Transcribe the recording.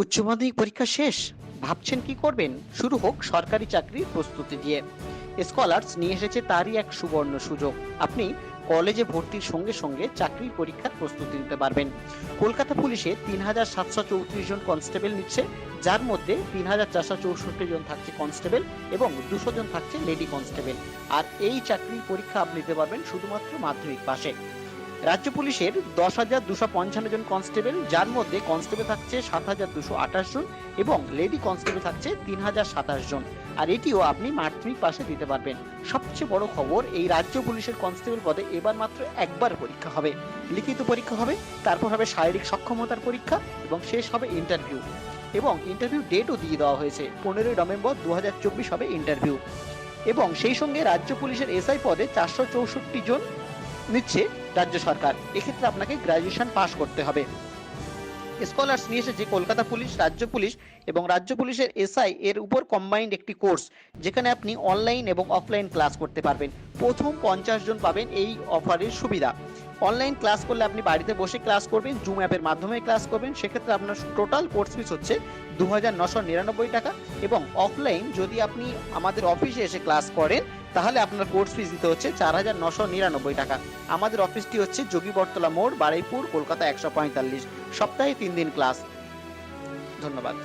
উচ্চ মাধ্যমিক পরীক্ষা শেষ। ভাবছেন কি করবেন? শুরু হোক সরকারি চাকরির প্রস্তুতি দিয়ে। স্কলার্স নিয়ে এসেছে তারই এক সুবর্ণ সুযোগ। আপনি কলেজে ভর্তির সঙ্গে সঙ্গে চাকরির পরীক্ষার প্রস্তুতি নিতে পারবেন। কলকাতা পুলিশে তিন হাজার সাতশো চৌত্রিশ জন কনস্টেবল নিচ্ছে, যার মধ্যে তিন হাজার চারশো চৌষট্টি জন থাকছে কনস্টেবল এবং দুশো জন থাকছে লেডি কনস্টেবল। আর এই চাকরির পরীক্ষা আপনি দিতে পারবেন শুধুমাত্র মাধ্যমিক পাশে। রাজ্য পুলিশের দশ হাজার দুশো পঞ্চান্ন জন কনস্টেবল, যার মধ্যে কনস্টেবল থাকছে সাত হাজার দুশো আঠাশ জন এবং লেডি কনস্টেবল থাকছে তিন হাজার সাতাশ জন। আর এটিও আপনি মাধ্যমিক পাশে দিতে পারবেন। সবচেয়ে বড় খবর, এই রাজ্য পুলিশের কনস্টেবল পদে এবার মাত্র একবার পরীক্ষা হবে। লিখিত পরীক্ষা হবে, তারপর হবে শারীরিক সক্ষমতার পরীক্ষা এবং শেষ হবে ইন্টারভিউ। এবং ইন্টারভিউ ডেটও দিয়ে দেওয়া হয়েছে, পনেরোই নভেম্বর দু হাজার চব্বিশ হবে ইন্টারভিউ। এবং সেই সঙ্গে রাজ্য পুলিশের এসআই পদে চারশো চৌষট্টি জন নিচ্ছে রাজ্য সরকার। এক্ষেত্রে আপনাকে গ্রাজুয়েশন পাশ করতে হবে। স্কলার্স নিয়ে এসেছে কলকাতা পুলিশ, রাজ্য পুলিশ এবং রাজ্য পুলিশের এসআই এর উপর কম্বাইন্ড একটি কোর্স যেখানে আপনি অনলাইন এবং অফলাইন ক্লাস করতে পারবেন। প্রথম পঞ্চাশ জন পাবেন এই অফারের সুবিধা। অনলাইন ক্লাস করলে আপনি বাড়িতে বসে ক্লাস করবেন জুম অ্যাপের মাধ্যমে ক্লাস করবেন। সেক্ষেত্রে আপনার টোটাল কোর্স ফিস হচ্ছে দু হাজার নশো নিরানব্বই টাকা এবং অফলাইন যদি আপনি আমাদের অফিসে এসে ক্লাস করেন তাহলে আপনার কোর্স ফিস দিতে হচ্ছে চার হাজার নশো নিরানব্বই টাকা। আমাদের অফিসটি হচ্ছে যোগী বটতলা মোড়, বারুইপুর, কলকাতা একশো পঁয়তাল্লিশ। সপ্তাহে তিন দিন ক্লাস ধন্যবাদ।